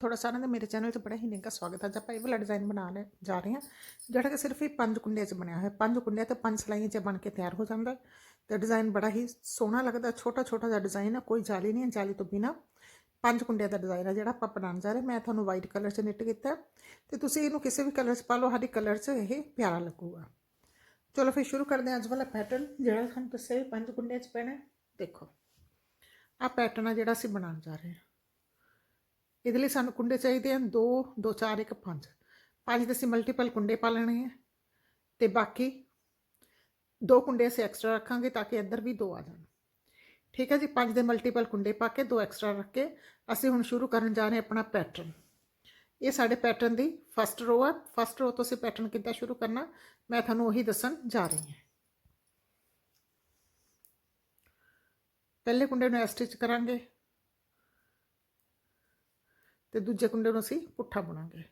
ਥੋੜਾ ਸਾਰਿਆਂ ਦਾ ਮੇਰੇ ਚੈਨਲ 'ਤੇ ਬੜਾ ਹੀ ਨਿੱਘਾ ਸਵਾਗਤ ਹੈ ਅੱਜ ਆਪਾਂ ਇਹ ਵਾਲਾ ਡਿਜ਼ਾਈਨ ਲੈ ਜਾ ਰਹੇ ਹਾਂ ਜਿਹੜਾ ਕਿ ਸਿਰਫ ਹੀ ਪੰਜ ਕੁੰਡਿਆਂ 'ਚ ਬਣਿਆ ਹੋਇਆ ਪੰਜ ਕੁੰਡਿਆਂ ਤੇ ਪੰਜ ਸਲਾਈਆਂ 'ਚ ਬਣ ਕੇ ਤਿਆਰ ਹੋ ਜਾਂਦਾ ਹੈ ਤੇ ਡਿਜ਼ਾਈਨ ਬੜਾ ਹੀ ਸੋਹਣਾ ਲੱਗਦਾ ਛੋਟਾ ਛੋਟਾ ਜਿਹਾ ਡਿਜ਼ਾਈਨ ਹੈ ਕੋਈ ਜਾਲੀ ਨਹੀਂ ਹੈ ਜਾਲੀ ਤੋਂ ਬਿਨਾ ਪੰਜ ਕੁੰਡਿਆਂ ਦਾ ਡਿਜ਼ਾਈਨ ਹੈ ਜਿਹੜਾ ਆਪਾਂ ਬਣਾਉਣ ਜਾ ਰਹੇ ਮੈਂ ਤੁਹਾਨੂੰ ਵਾਈਟ ਕਲਰ 'ਚ ਨਿੱਟ ਕੀਤਾ ਹੈ ਤੇ ਤੁਸੀਂ ਇਹਨੂੰ ਕਿਸੇ ਵੀ ਕਲਰ 'ਚ ਪਾ ਲਓ ਹਰ ਇੱਕ ਕਲਰ 'ਚ ਇਹ ਪਿਆਰਾ ਲੱਗੂਗਾ ਚਲੋ ਫਿਰ ਸ਼ੁਰੂ ਕਰਦੇ ਹਾਂ ਅੱਜ ਵਾਲਾ ਪੈਟਰਨ ਜਿਹੜਾ ਤੁਹਾਨੂੰ ਦੱਸਿਆ ਪੰਜ ਕੁੰਡਿਆਂ 'ਚ ਪੈਣਾ ਦੇਖੋ ਆਹ ਪੈਟਰਨ ਆ ਜਿਹੜਾ ਅਸੀਂ ਬਣਾਉਣ ਜਾ ਰਹੇ ਹਾਂ ਇਹਦੇ ਲਈ ਸਾਨੂੰ ਕੁੰਡੇ ਚਾਹੀਦੇ ਹਨ 2 2 4 1 5 ਪੰਜ ਦੇ ਅਸੀਂ ਮਲਟੀਪਲ ਕੁੰਡੇ ਪਾ ਲੈਣੇ ਆ। ਤੇ ਬਾਕੀ ਦੋ ਕੁੰਡੇ ਅਸੀਂ ਐਕਸਟਰਾ ਰੱਖਾਂਗੇ ਤਾਂ ਕਿ ਇੱਧਰ ਵੀ ਦੋ ਆ ਜਾਣ। ਠੀਕ ਹੈ ਜੀ? ਪੰਜ ਦੇ ਮਲਟੀਪਲ ਕੁੰਡੇ ਪਾ ਕੇ ਦੋ ਐਕਸਟਰਾ ਰੱਖ ਕੇ ਅਸੀਂ ਹੁਣ ਸ਼ੁਰੂ ਕਰਨ ਜਾ ਰਹੇ ਆਪਣਾ ਪੈਟਰਨ ਇਹ ਸਾਡੇ ਪੈਟਰਨ ਦੀ ਫਸਟ ਰੋ ਆ। ਫਸਟ ਰੋ ਤੋਂ ਅਸੀਂ ਪੈਟਰਨ ਕਿੱਦਾਂ ਸ਼ੁਰੂ ਕਰਨਾ, ਮੈਂ ਤੁਹਾਨੂੰ ਉਹੀ ਦੱਸਣ ਜਾ ਰਹੀ ਹਾਂ। ਪਹਿਲੇ ਕੁੰਡੇ ਨੂੰ ਸਟਿਚ ਕਰਾਂਗੇ। ਤੇ ਦੂਜੇ ਕੁੰਡੇ ਨੂੰ ਅਸੀਂ ਪੁੱਠਾ ਬੁਣਾਂਗੇ।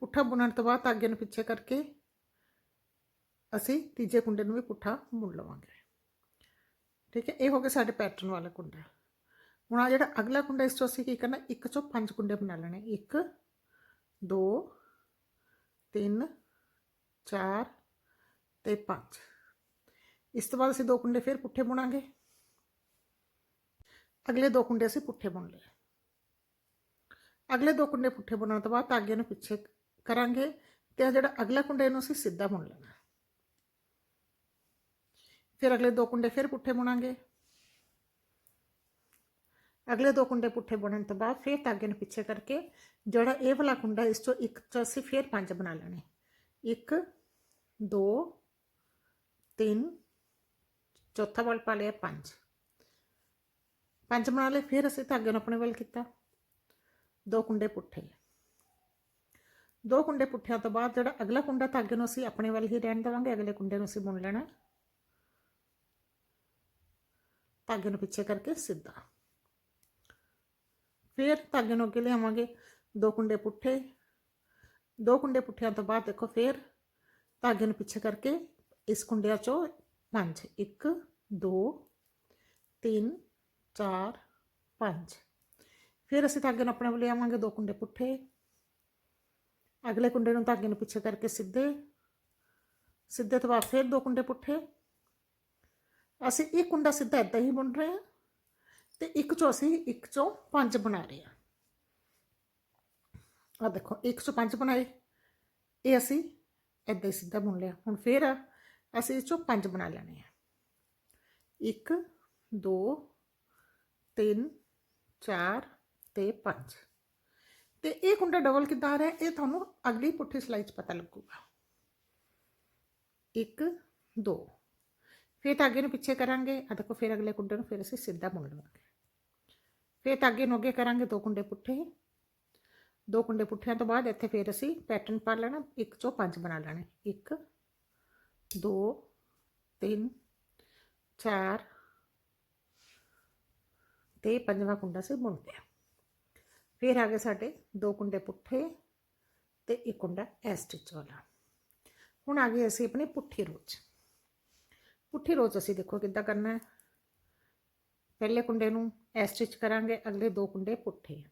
ਪੁੱਠਾ ਬੁਣਨ ਤੋਂ ਬਾਅਦ ਅੱਗੇ ਨੂੰ ਪਿੱਛੇ ਕਰਕੇ ਅਸੀਂ ਤੀਜੇ ਕੁੰਡੇ ਨੂੰ ਵੀ ਪੁੱਠਾ ਬੁਣ ਲਵਾਂਗੇ। ਠੀਕ ਹੈ, ਇਹ ਹੋ ਗਿਆ ਸਾਡੇ ਪੈਟਰਨ ਵਾਲਾ ਕੁੰਡਾ। ਹੁਣ ਆ ਜਿਹੜਾ ਅਗਲਾ ਕੁੰਡਾ, ਇਸ ਤੋਂ ਅਸੀਂ ਕੀ ਕਰਨਾ, ਇੱਕ ਚੋਂ ਪੰਜ ਕੁੰਡੇ ਬਣਾ ਲੈਣੇ। ਇੱਕ, ਦੋ, ਤਿੰਨ, ਚਾਰ ਤੇ ਪੰਜ। ਇਸ ਤੋਂ ਬਾਅਦ ਅਸੀਂ ਦੋ ਕੁੰਡੇ ਫਿਰ ਪੁੱਠੇ ਬੁਣਾਂਗੇ। ਅਗਲੇ ਦੋ ਕੁੰਡੇ ਅਸੀਂ ਪੁੱਠੇ ਬੁਣ ਲਏ। ਅਗਲੇ ਦੋ ਕੁੰਡੇ ਪੁੱਠੇ ਬੁਣਨ ਤੋਂ ਬਾਅਦ ਧਾਗੇ ਨੂੰ ਪਿੱਛੇ ਕਰਾਂਗੇ ਤੇ ਆ ਜਿਹੜਾ ਅਗਲਾ ਕੁੰਡੇ ਨੂੰ ਅਸੀਂ ਸਿੱਧਾ ਬੁਣ ਲੈਣਾ। ਫਿਰ ਅਗਲੇ ਦੋ ਕੁੰਡੇ ਫਿਰ ਪੁੱਠੇ ਬੁਣਾਂਗੇ। ਅਗਲੇ ਦੋ ਕੁੰਡੇ ਪੁੱਠੇ ਬੁਣਨ ਤੋਂ ਬਾਅਦ ਫਿਰ ਧਾਗੇ ਨੂੰ ਪਿੱਛੇ ਕਰਕੇ ਜਿਹੜਾ ਇਹ ਵਾਲਾ ਕੁੰਡਾ ਇਸ ਤੋਂ ਇੱਕ ਤੋਂ ਅਸੀਂ ਫਿਰ ਪੰਜ ਬਣਾ ਲੈਣੇ। ਇੱਕ, ਦੋ, ਤਿੰਨ, ਚੌਥਾ ਵਾਲ ਪਾ ਲਿਆ ਪੰਜ। ਪੰਜ ਬਣਾ ਲਏ, ਫਿਰ ਅਸੀਂ ਧਾਗੇ ਨੂੰ ਆਪਣੇ ਵੱਲ ਕੀਤਾ। ਦੋ ਕੁੰਡੇ ਪੁੱਠੇ ਦੋ ਕੁੰਡੇ ਪੁੱਠਿਆਂ ਤੋਂ ਬਾਅਦ ਜਿਹੜਾ ਅਗਲਾ ਕੁੰਡਾ ਧਾਗੇ ਨੂੰ ਅਸੀਂ ਆਪਣੇ ਵੱਲ ਹੀ ਰਹਿਣ ਦੇਵਾਂਗੇ, ਅਗਲੇ ਕੁੰਡੇ ਨੂੰ ਅਸੀਂ ਬੁਣ ਲੈਣਾ। ਧਾਗੇ ਨੂੰ ਪਿੱਛੇ ਕਰਕੇ ਸਿੱਧਾ। ਫਿਰ ਧਾਗੇ ਨੂੰ ਅੱਗੇ ਲਿਆਵਾਂਗੇ ਦੋ ਕੁੰਡੇ ਪੁੱਠੇ। ਦੋ ਕੁੰਡੇ ਪੁੱਠਿਆਂ ਤੋਂ ਬਾਅਦ ਦੇਖੋ ਫਿਰ ਧਾਗੇ ਨੂੰ ਪਿੱਛੇ ਕਰਕੇ ਇਸ ਕੁੰਡਿਆਂ ਚੋਂ ਪੰਜ 1 2 3 4 5 ਫਿਰ ਅਸੀਂ ਧਾਗੇ ਨੂੰ ਆਪਣੇ ਵੱਲ ਲਿਆਵਾਂਗੇ ਦੋ ਕੁੰਡੇ ਪੁੱਠੇ। ਅਗਲੇ ਕੁੰਡੇ ਨੂੰ ਧਾਗੇ ਨੂੰ ਪਿੱਛੇ ਕਰਕੇ ਸਿੱਧੇ। ਸਿੱਧੇ ਤੋਂ ਬਾਅਦ ਫਿਰ ਦੋ ਕੁੰਡੇ ਪੁੱਠੇ। ਅਸੀਂ ਇਹ ਕੁੰਡਾ ਸਿੱਧਾ ਇਦਾਂ ਹੀ ਬੁਣ ਰਹੇ ਹਾਂ ਤੇ ਇੱਕ ਚੋਂ ਅਸੀਂ ਇੱਕ ਚੋਂ ਪੰਜ ਬਣਾ ਰਹੇ ਹਾਂ। ਆ ਦੇਖੋ, ਇੱਕ ਚੋਂ ਪੰਜ ਬਣਾਏ। ਇਹ ਅਸੀਂ ਇਦਾਂ ਹੀ ਸਿੱਧਾ ਬੁਣ ਲਿਆ। ਹੁਣ ਫਿਰ ਅਸੀਂ ਇਸ ਚੋਂ ਪੰਜ ਬਣਾ ਲੈਣੇ ਆ। ਇੱਕ, ਦੋ, ਤਿੰਨ, ਚਾਰ ਤੇ 5 ਤੇ ਇਹ ਕੁੰਡਾ ਡਬਲ ਕਿੱਦਾਂ ਆ ਰਿਹਾ? ਇਹ ਤੁਹਾਨੂੰ ਅਗਲੀ ਪੁੱਠੀ ਸਲਾਈ 'ਚ ਪਤਾ ਲੱਗੂਗਾ। 1 2 ਫਿਰ ਤਾਂ ਅੱਗੇ ਨੂੰ ਪਿੱਛੇ ਕਰਾਂਗੇ। ਆ ਦੇਖੋ, ਫਿਰ ਅਗਲੇ ਕੁੰਡੇ ਨੂੰ ਫਿਰ ਅਸੀਂ ਸਿੱਧਾ ਬੁਣ ਲਵਾਂਗੇ। ਫਿਰ ਤਾਂ ਅੱਗੇ ਨੂੰ ਅੱਗੇ ਕਰਾਂਗੇ ਦੋ ਕੁੰਡੇ ਪੁੱਠੇ। ਦੋ ਕੁੰਡੇ ਪੁੱਠਿਆਂ ਤੋਂ ਬਾਅਦ ਇੱਥੇ ਫਿਰ ਅਸੀਂ ਪੈਟਰਨ ਪਾ ਲੈਣਾ। ਇੱਕ ਚੋਂ ਪੰਜ ਬਣਾ ਲੈਣੇ। 1 2 3 4 ਤੇ ਪੰਜਵਾਂ ਕੁੰਡਾ ਸੇ ਬੁਣਦੇ ਲਿਆ ਫਿਰ ਆ ਗਏ ਸਾਡੇ ਦੋ ਕੁੰਡੇ ਪੁੱਠੇ ਤੇ ਇੱਕ ਕੁੰਡਾ ਐ ਸਟਿਚ ਵਾਲਾ। ਹੁਣ ਆ ਗਏ ਅਸੀਂ ਆਪਣੇ ਪੁੱਠੀ ਰੋਚ ਪੁੱਠੀ ਰੋਚ ਅਸੀਂ ਦੇਖੋ ਕਿੱਦਾਂ ਕਰਨਾ ਹੈ। ਪਹਿਲੇ ਕੁੰਡੇ ਨੂੰ ਐ ਸਟਿਚ ਕਰਾਂਗੇ, ਅਗਲੇ ਦੋ ਕੁੰਡੇ ਪੁੱਠੇ।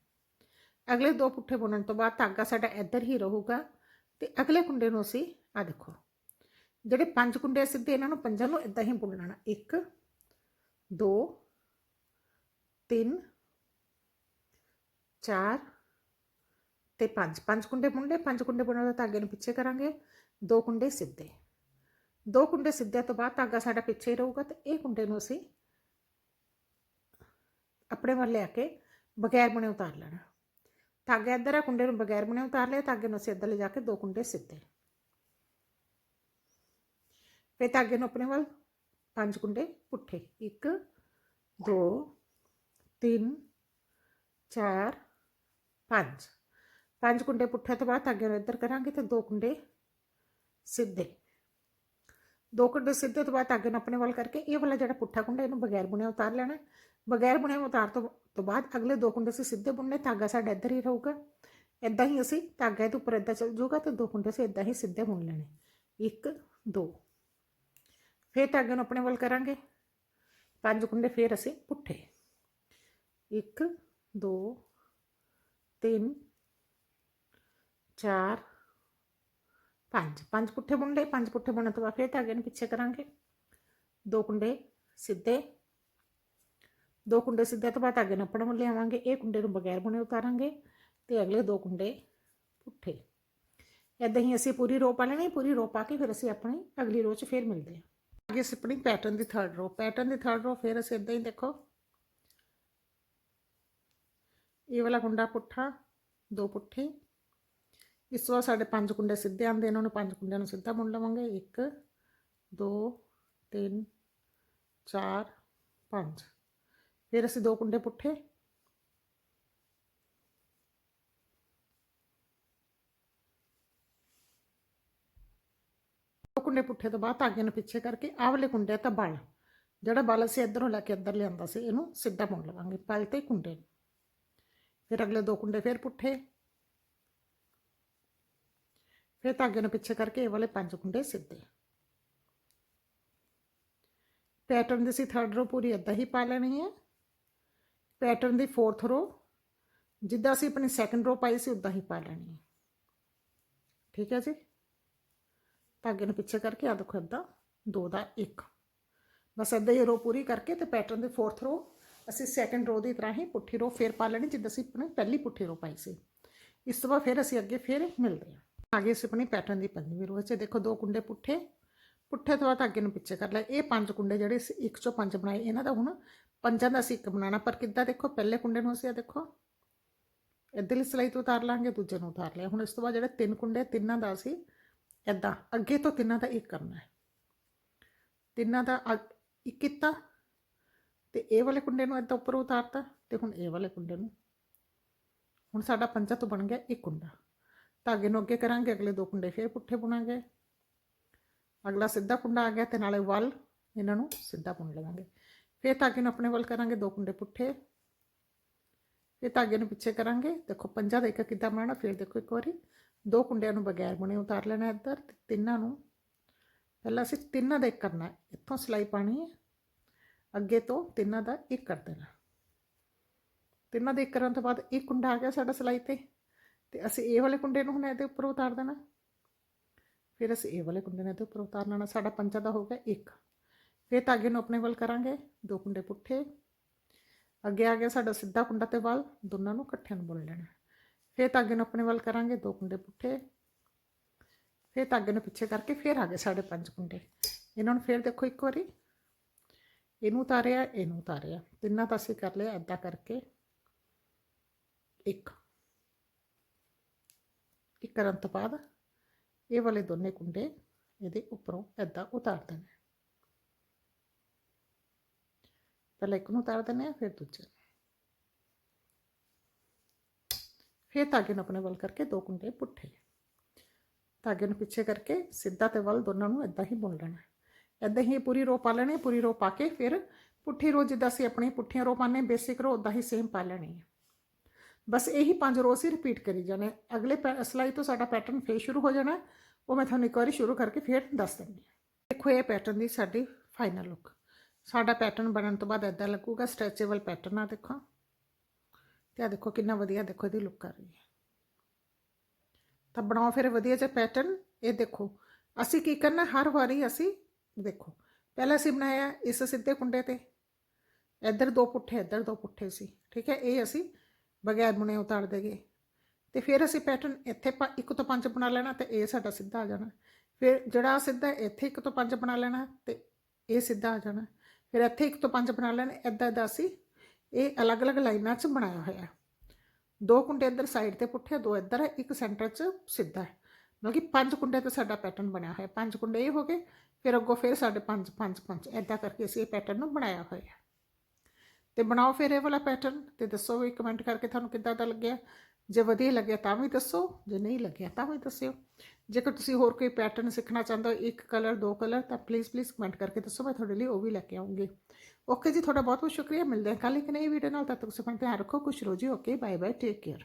ਅਗਲੇ ਦੋ ਪੁੱਠੇ ਬੁਣਨ ਤੋਂ ਬਾਅਦ ਧਾਗਾ ਸਾਡਾ ਇੱਧਰ ਹੀ ਰਹੂਗਾ ਤੇ ਅਗਲੇ ਕੁੰਡੇ ਨੂੰ ਅਸੀਂ ਆ ਦੇਖੋ, ਜਿਹੜੇ ਪੰਜ ਕੁੰਡੇ ਸਿੱਧੇ ਇਹਨਾਂ ਨੂੰ ਪੰਜਾਂ ਨੂੰ ਇਦਾਂ ਹੀ ਬੁਣ ਲੈਣਾ 1 2 3 ਚਾਰ ਤੇ 5 ਪੰਜ ਕੁੰਡੇ ਬੁਣਲੇ ਪੰਜ ਕੁੰਡੇ ਬੁਣਨ ਦਾ ਧਾਗੇ ਨੂੰ ਪਿੱਛੇ ਕਰਾਂਗੇ ਦੋ ਕੁੰਡੇ ਸਿੱਧੇ ਦੋ ਕੁੰਡੇ ਸਿੱਧਿਆਂ ਤੋਂ ਬਾਅਦ ਧਾਗਾ ਸਾਡਾ ਪਿੱਛੇ ਹੀ ਰਹੂਗਾ ਤੇ ਇਹ ਕੁੰਡੇ ਨੂੰ ਅਸੀਂ ਆਪਣੇ ਵੱਲ ਲਿਆ ਕੇ ਬਗੈਰ ਬੁਣੇ ਉਤਾਰ ਲੈਣਾ ਧਾਗਾ ਇੱਧਰ ਆ ਕੁੰਡੇ ਨੂੰ ਬਗੈਰ ਬੁਣੇ ਉਤਾਰ ਲਿਆ ਧਾਗੇ ਨੂੰ ਅਸੀਂ ਇੱਧਰ ਲੈ ਜਾ ਕੇ ਦੋ ਕੁੰਡੇ ਸਿੱਧੇ ਫਿਰ ਧਾਗੇ ਨੂੰ ਆਪਣੇ ਵੱਲ ਪੰਜ ਕੁੰਡੇ ਪੁੱਠੇ 1 2 3 4 ਪੰਜ। ਪੰਜ ਕੁੰਡੇ ਪੁੱਠੇ ਤੋਂ ਬਾਅਦ ਧਾਗੇ ਨੂੰ ਇੱਧਰ ਕਰਾਂਗੇ ਤੇ ਦੋ ਕੁੰਡੇ ਸਿੱਧੇ। ਦੋ ਕੁੰਡੇ ਸਿੱਧੇ ਤੋਂ ਬਾਅਦ ਧਾਗੇ ਨੂੰ ਆਪਣੇ ਵੱਲ ਕਰਕੇ ਇਹ ਵਾਲਾ ਜਿਹੜਾ ਪੁੱਠਾ ਕੁੰਡਾ ਇਹਨੂੰ ਬਗੈਰ ਬੁਣਿਆ ਉਤਾਰ ਲੈਣਾ ਬਗੈਰ ਬੁਣਿਆ ਉਤਾਰ ਤੋਂ ਤੋਂ ਬਾਅਦ ਅਗਲੇ ਦੋ ਕੁੰਡੇ ਅਸੀਂ ਸਿੱਧੇ ਬੁਣਨੇ ਧਾਗਾ ਸਾਡਾ ਇੱਧਰ ਹੀ ਰਹੂਗਾ। ਇਦਾਂ ਹੀ ਅਸੀਂ ਧਾਗਾ ਇਹਦੇ ਉੱਪਰ ਇਦਾਂ ਚੱਲ ਜਾਊਗਾ ਤੇ ਦੋ ਕੁੰਡੇ ਅਸੀਂ ਇਦਾਂ ਹੀ ਸਿੱਧੇ ਬੁਣ ਲੈਣੇ। 1 2 ਫਿਰ ਧਾਗੇ ਨੂੰ ਆਪਣੇ ਵੱਲ ਕਰਾਂਗੇ। ਪੰਜ ਕੁੰਡੇ ਫਿਰ ਅਸੀਂ ਪੁੱਠੇ। 1 2 ਤਿੰਨ, ਚਾਰ, ਪੰਜ। ਪੰਜ ਪੁੱਠੇ ਬੁਣ ਪੰਜ ਪੁੱਠੇ ਬੁਣਨ ਤੋਂ ਬਾਅਦ ਫਿਰ ਧਾਗੇ ਨੂੰ ਪਿੱਛੇ ਕਰਾਂਗੇ। ਦੋ ਕੁੰਡੇ ਸਿੱਧੇ। ਦੋ ਕੁੰਡੇ ਸਿੱਧੇ ਤੋਂ ਬਾਅਦ ਧਾਗੇ ਨੂੰ ਆਪਣਾ ਮੁੱਲ ਲਿਆਵਾਂਗੇ ਇਹ ਕੁੰਡੇ ਨੂੰ ਬਗੈਰ ਬੁਣੇ ਉਤਾਰਾਂਗੇ ਤੇ ਅਗਲੇ ਦੋ ਕੁੰਡੇ ਪੁੱਠੇ। ਇਦਾਂ ਹੀ ਅਸੀਂ ਪੂਰੀ ਰੋ ਪਾ ਲੈਣੀ, ਪੂਰੀ ਰੋ ਪਾ ਕੇ ਫਿਰ ਅਸੀਂ ਆਪਣੀ ਅਗਲੀ ਰੋ 'ਚ ਫਿਰ ਮਿਲਦੇ ਹਾਂ। ਅੱਗੇ ਅਸੀਂ ਆਪਣੀ ਪੈਟਰਨ ਦੀ ਥਰਡ ਰੋ ਪੈਟਰਨ ਦੀ ਥਰਡ ਰੋ ਫਿਰ ਅਸੀਂ ਇਦਾਂ ਹੀ ਦੇਖੋ। ਇਹ ਵਾਲਾ ਕੁੰਡਾ ਪੁੱਠਾ, ਦੋ ਪੁੱਠੇ। ਇਸ ਵਾਰ ਸਾਡੇ ਪੰਜ ਕੁੰਡੇ ਸਿੱਧੇ ਆਉਂਦੇ, ਇਹਨਾਂ ਨੂੰ ਪੰਜ ਕੁੰਡਿਆਂ ਨੂੰ ਸਿੱਧਾ ਬੁਣ ਲਵਾਂਗੇ। 1 2 3 4 5 ਫਿਰ ਅਸੀਂ ਦੋ ਕੁੰਡੇ ਪੁੱਠੇ। ਦੋ ਕੁੰਡੇ ਪੁੱਠੇ ਤੋਂ ਬਾਅਦ ਧਾਗੇ ਨੂੰ ਪਿੱਛੇ ਕਰਕੇ ਆਹ ਵਾਲੇ ਕੁੰਡੇ ਤਾਂ ਬਲ। ਜਿਹੜਾ ਬਲ ਅਸੀਂ ਇੱਧਰੋਂ ਲੈ ਕੇ ਇੱਧਰ ਲਿਆਂਦਾ ਸੀ, ਇਹਨੂੰ ਸਿੱਧਾ ਬੁਣ ਲਵਾਂਗੇ ਪਲ ਤੇ ਕੁੰਡੇ ਨੂੰ। ਫਿਰ ਅਗਲੇ ਦੋ ਕੁੰਡੇ ਫਿਰ ਪੁੱਠੇ। ਫਿਰ ਧਾਗੇ ਨੂੰ ਪਿੱਛੇ ਕਰਕੇ ਇਹ ਵਾਲੇ ਪੰਜ ਕੁੰਡੇ ਸਿੱਧੇ। ਪੈਟਰਨ ਦੀ ਸੀ ਥਰਡ ਰੋ ਪੂਰੀ ਇਦਾਂ ਹੀ ਪਾ ਲੈਣੀ ਹੈ। ਪੈਟਰਨ ਦੀ ਫੋਰਥ ਰੋ ਜਿੱਦਾਂ ਅਸੀਂ ਆਪਣੀ ਸੈਕੰਡ ਰੋ ਪਾਈ ਸੀ ਉਦਾਂ ਹੀ ਪਾ ਲੈਣੀ ਹੈ। ਠੀਕ ਹੈ ਜੀ? ਧਾਗੇ ਨੂੰ ਪਿੱਛੇ ਕਰਕੇ ਆ ਦੇਖੋ ਇਦਾਂ ਦੋ ਦਾ ਇੱਕ। ਬਸ ਇਦਾਂ ਹੀ ਰੋ ਪੂਰੀ ਕਰਕੇ ਤੇ ਪੈਟਰਨ ਦੀ ਫੋਰਥ ਰੋ ਅਸੀਂ ਸੈਕੰਡ ਰੋ ਦੀ ਤਰ੍ਹਾਂ ਹੀ ਪੁੱਠੀ ਰੋ ਫੇਰ ਪਾ ਲੈਣੀ, ਜਿੱਦਾਂ ਅਸੀਂ ਆਪਣੀ ਪਹਿਲੀ ਪੁੱਠੀ ਰੋ ਪਾਈ ਸੀ। ਇਸ ਤੋਂ ਬਾਅਦ ਫਿਰ ਅਸੀਂ ਅੱਗੇ ਫਿਰ ਮਿਲਦੇ ਹਾਂ। ਆਗੇ ਅਸੀਂ ਆਪਣੀ ਪੈਟਰਨ ਦੀ ਪੰਜਵੀਂ ਰੋ 'ਚ ਦੇਖੋ, ਦੋ ਕੁੰਡੇ ਪੁੱਠੇ। ਪੁੱਠੇ ਤੋਂ ਬਾਅਦ ਅੱਗੇ ਨੂੰ ਪਿੱਛੇ ਕਰ ਲਿਆ ਇਹ ਪੰਜ ਕੁੰਡੇ ਜਿਹੜੇ ਅਸੀਂ ਇੱਕ ਚੋਂ ਪੰਜ ਬਣਾਏ, ਇਹਨਾਂ ਦਾ ਹੁਣ ਪੰਜਾਂ ਦਾ ਅਸੀਂ ਇੱਕ ਬਣਾਉਣਾ। ਪਰ ਕਿੱਦਾਂ ਦੇਖੋ, ਪਹਿਲੇ ਕੁੰਡੇ ਨੂੰ ਅਸੀਂ ਆ ਦੇਖੋ, ਇੱਧਰਲੀ ਸਲਾਈ ਤੋਂ ਉਤਾਰ ਲਾਂਗੇ, ਦੂਜੇ ਨੂੰ ਉਤਾਰ ਲਿਆ। ਹੁਣ ਇਸ ਤੋਂ ਬਾਅਦ ਜਿਹੜੇ ਤਿੰਨ ਕੁੰਡੇ, ਤਿੰਨਾਂ ਦਾ ਅਸੀਂ ਇਦਾਂ ਅੱਗੇ ਤੋਂ ਤਿੰਨਾਂ ਦਾ ਇੱਕ ਕਰਨਾ ਹੈ। ਤਿੰਨਾਂ ਦਾ ਅੱਗ- ਇੱਕ ਕੀਤਾ ਤੇ ਇਹ ਵਾਲੇ ਕੁੰਡੇ ਨੂੰ ਇਦਾਂ ਉੱਪਰ ਉਤਾਰਤਾ ਤੇ ਹੁਣ ਇਹ ਵਾਲੇ ਕੁੰਡੇ ਨੂੰ ਹੁਣ ਸਾਡਾ ਪੰਜਾਂ ਤੋਂ ਬਣ ਗਿਆ ਇੱਕ ਕੁੰਡਾ। ਧਾਗੇ ਨੂੰ ਅੱਗੇ ਕਰਾਂਗੇ, ਅਗਲੇ ਦੋ ਕੁੰਡੇ ਫੇਰ ਪੁੱਠੇ ਬੁਣਾਂਗੇ। ਅਗਲਾ ਸਿੱਧਾ ਕੁੰਡਾ ਆ ਗਿਆ ਤੇ ਨਾਲੇ ਵੱਲ ਇਹਨਾਂ ਨੂੰ ਸਿੱਧਾ ਬੁਣ ਲਵਾਂਗੇ। ਫੇਰ ਧਾਗੇ ਨੂੰ ਆਪਣੇ ਵੱਲ ਕਰਾਂਗੇ ਦੋ ਕੁੰਡੇ ਪੁੱਠੇ। ਫੇਰ ਧਾਗੇ ਨੂੰ ਪਿੱਛੇ ਕਰਾਂਗੇ। ਦੇਖੋ ਪੰਜਾਂ ਦਾ ਇੱਕ ਕਿੱਦਾਂ ਬਣਾਉਣਾ, ਫੇਰ ਦੇਖੋ ਇੱਕ ਵਾਰੀ। ਦੋ ਕੁੰਡਿਆਂ ਨੂੰ ਬਗੈਰ ਬੁਣੇ ਉਤਾਰ ਲੈਣਾ ਇੱਧਰ ਤੇ ਤਿੰਨਾਂ ਨੂੰ। ਪਹਿਲਾਂ ਅਸੀਂ ਤਿੰਨਾਂ ਦਾ ਇੱਕ ਕਰਨਾ ਇੱਥੋਂ ਸਿਲਾਈ ਪਾਣੀ ਹੈ। ਅੱਗੇ ਤੋਂ ਤਿੰਨਾਂ ਦਾ ਇੱਕ ਕਰ ਦੇਣਾ। ਤਿੰਨਾਂ ਦੇ ਇੱਕ ਕਰਨ ਤੋਂ ਬਾਅਦ ਇੱਕ ਕੁੰਡਾ ਆ ਗਿਆ ਸਾਡਾ ਸਿਲਾਈ ਤੇ ਤੇ ਅਸੀਂ ਇਹ ਵਾਲੇ ਕੁੰਡੇ ਨੂੰ ਹੁਣ ਇਹਦੇ ਉੱਪਰ ਉਤਾਰ ਦੇਣਾ। ਫਿਰ ਅਸੀਂ ਇਹ ਵਾਲੇ ਕੁੰਡੇ ਨੂੰ ਇਹਦੇ ਉੱਪਰ ਉਤਾਰ ਲੈਣਾ, ਸਾਡਾ ਪੰਜਾਂ ਦਾ ਹੋ ਗਿਆ ਇੱਕ। ਫਿਰ ਧਾਗੇ ਨੂੰ ਆਪਣੇ ਵੱਲ ਕਰਾਂਗੇ, ਦੋ ਕੁੰਡੇ ਪੁੱਠੇ। ਅੱਗੇ ਆ ਗਿਆ ਸਾਡਾ ਸਿੱਧਾ ਕੁੰਡਾ ਤੇ ਵੱਲ, ਦੋਨਾਂ ਨੂੰ ਇਕੱਠਿਆਂ ਨੂੰ ਬੁਣ ਲੈਣਾ। ਫਿਰ ਧਾਗੇ ਨੂੰ ਆਪਣੇ ਵੱਲ ਕਰਾਂਗੇ, ਦੋ ਕੁੰਡੇ ਪੁੱਠੇ। ਫਿਰ ਧਾਗੇ ਨੂੰ ਪਿੱਛੇ ਕਰਕੇ ਫਿਰ ਆ ਗਏ ਸਾਡੇ ਪੰਜ ਕੁੰਡੇ। ਇਹਨਾਂ ਨੂੰ ਫਿਰ ਦੇਖੋ ਇੱਕ ਵਾਰੀ। ਇਹਨੂੰ ਉਤਾਰਿਆ ਇਹਨੂੰ ਉਤਾਰਿਆ। ਤਿੰਨਾਂ ਤਾਂ ਅਸੀਂ ਕਰ ਲਿਆ ਐਦਾਂ ਕਰਕੇ। ਇੱਕ। ਇੱਕ ਕਰਨ ਤੋਂ ਬਾਅਦ ਇਹ ਵਾਲੇ ਦੋਨੇ ਕੁੰਡੇ ਇਹਦੇ ਉੱਪਰੋਂ ਐਦਾਂ ਉਤਾਰ ਦੇਣੇ ਪਹਿਲਾਂ ਇੱਕ ਨੂੰ ਉਤਾਰ ਦੇਣੇ ਆ, ਫਿਰ ਦੂਜੇ ਨੂੰ। ਫਿਰ ਧਾਗੇ ਨੂੰ ਆਪਣੇ ਵੱਲ ਕਰਕੇ ਦੋ ਕੁੰਡੇ ਪੁੱਠੇ। ਧਾਗੇ ਨੂੰ ਪਿੱਛੇ ਕਰਕੇ ਸਿੱਧਾ ਤੇ ਵੱਲ ਦੋਨਾਂ ਨੂੰ ਇਦਾਂ ਹੀ ਬੁਣ ਲੈਣਾ। ਇਦਾਂ ਹੀ ਪੂਰੀ ਰੋ ਪਾ ਲੈਣੀ, ਪੂਰੀ ਰੋ ਪਾ ਕੇ ਫਿਰ ਪੁੱਠੀ ਰੋ ਜਿੱਦਾਂ ਅਸੀਂ ਆਪਣੀ ਪੁੱਠੀਆਂ ਰੋ ਪਾਣੇ ਬੇਸਿਕ ਰੋ ਉਦਾਂ ਹੀ ਸੇਮ ਪਾ ਲੈਣੀ ਹੈ। ਬਸ ਇਹੀ ਪੰਜ ਰੋ ਅਸੀਂ ਰਿਪੀਟ ਕਰੀ ਜਾਣੇ ਅਗਲੇ ਪੈ- ਸਿਲਾਈ ਤੋਂ ਸਾਡਾ ਪੈਟਰਨ ਫੇਰ ਸ਼ੁਰੂ ਹੋ ਜਾਣਾ ਉਹ ਮੈਂ ਤੁਹਾਨੂੰ ਇੱਕ ਵਾਰੀ ਸ਼ੁਰੂ ਕਰਕੇ ਫੇਰ ਦੱਸ ਦਿੰਦੀ ਹਾਂ। ਦੇਖੋ ਇਹ ਪੈਟਰਨ ਦੀ ਸਾਡੀ ਫਾਈਨਲ ਲੁੱਕ ਸਾਡਾ ਪੈਟਰਨ ਬਣਨ ਤੋਂ ਬਾਅਦ ਇਦਾਂ ਲੱਗੂਗਾ ਸਟ੍ਰੈਚੇਬਲ ਪੈਟਰਨ ਆ ਦੇਖੋ। ਤੇ ਆ ਦੇਖੋ ਕਿੰਨਾ ਵਧੀਆ ਦੇਖੋ ਇਹਦੀ ਲੁੱਕ ਆ ਰਹੀ ਹੈ। ਤਾਂ ਬਣਾਓ ਫਿਰ ਵਧੀਆ ਜਿਹਾ ਪੈਟਰਨ ਇਹ ਦੇਖੋ, ਅਸੀਂ ਕੀ ਕਰਨਾ, ਹਰ ਵਾਰੀ ਅਸੀਂ ਦੇਖੋ, ਪਹਿਲਾਂ ਅਸੀਂ ਬਣਾਇਆ ਇਸ ਸਿੱਧੇ ਕੁੰਡੇ ਤੇ। ਇੱਧਰ ਦੋ ਪੁੱਠੇ, ਇੱਧਰ ਦੋ ਪੁੱਠੇ ਸੀ, ਠੀਕ ਹੈ? ਇਹ ਅਸੀਂ ਬਗੈਰ ਬੁਣੇ ਉਤਾਰ ਦੇਗੇ। ਤੇ ਫਿਰ ਅਸੀਂ ਪੈਟਰਨ ਇੱਥੇ ਇੱਕ ਤੋਂ ਪੰਜ ਬਣਾ ਲੈਣਾ ਤੇ ਇਹ ਸਾਡਾ ਸਿੱਧਾ ਆ ਜਾਣਾ। ਫਿਰ ਜਿਹੜਾ ਸਿੱਧਾ ਇੱਥੇ ਇੱਕ ਤੋਂ ਪੰਜ ਬਣਾ ਲੈਣਾ ਤੇ ਇਹ ਸਿੱਧਾ ਆ ਜਾਣਾ। ਫਿਰ ਇੱਥੇ ਇੱਕ ਤੋਂ ਪੰਜ ਬਣਾ ਲੈਣੇ ਇਦਾਂ ਇਦਾਂ ਅਸੀਂ ਇਹ ਅਲੱਗ-ਅਲੱਗ ਲਾਈਨਾਂ 'ਚ ਬਣਾਇਆ ਹੋਇਆ। ਦੋ ਕੁੰਡੇ ਇੱਧਰ ਸਾਈਡ ਤੇ ਪੁੱਠੇ, ਦੋ ਇੱਧਰ ਹੈ ਇੱਕ ਸੈਂਟਰ 'ਚ ਸਿੱਧਾ ਹੈ। ਮਤਲਬ ਕਿ ਪੰਜ ਕੁੰਡੇ ਤੇ ਸਾਡਾ ਪੈਟਰਨ ਬਣਿਆ ਹੋਇਆ। ਪੰਜ ਕੁੰਡੇ ਇਹ ਹੋ ਗਏ ਫਿਰ ਅੱਗੋਂ ਫਿਰ ਸਾਡੇ ਪੰਜ ਪੰਜ ਪੰਜ ਇਦਾਂ ਕਰਕੇ ਅਸੀਂ ਇਹ ਪੈਟਰਨ ਨੂੰ ਬਣਾਇਆ ਹੋਇਆ ਹੈ। ਤੇ ਬਣਾਓ ਫਿਰ ਇਹ ਵਾਲਾ ਪੈਟਰਨ ਤੇ ਦੱਸੋ ਵੀ ਕਮੈਂਟ ਕਰਕੇ ਤੁਹਾਨੂੰ ਕਿੱਦਾਂ ਦਾ ਲੱਗਿਆ। ਜੇ ਵਧੀਆ ਲੱਗਿਆ ਤਾਂ ਵੀ ਦੱਸੋ, ਜੇ ਨਹੀਂ ਲੱਗਿਆ ਤਾਂ ਵੀ ਦੱਸਿਓ। ਜੇਕਰ ਤੁਸੀਂ ਹੋਰ ਕੋਈ ਪੈਟਰਨ ਸਿੱਖਣਾ ਚਾਹੁੰਦੇ ਹੋ, ਇੱਕ ਕਲਰ ਦੋ ਕਲਰ ਤਾਂ ਪਲੀਜ਼ ਪਲੀਜ਼ ਕਮੈਂਟ ਕਰਕੇ ਦੱਸੋ, ਮੈਂ ਤੁਹਾਡੇ ਲਈ ਉਹ ਵੀ ਲੈ ਕੇ ਆਉਂਗੀ। ਓਕੇ ਜੀ, ਤੁਹਾਡਾ ਬਹੁਤ ਬਹੁਤ ਸ਼ੁਕਰੀਆ, ਮਿਲਦੇ ਹਾਂ ਕੱਲ੍ਹ ਇੱਕ ਨਈ ਵੀਡੀਓ ਨਾਲ, ਤਦ ਤੱਕ ਤੁਸੀਂ ਆਪਣਾ ਧਿਆਨ ਰੱਖੋ, ਖੁਸ਼ ਰਹੋ ਜੀ okay bye bye take care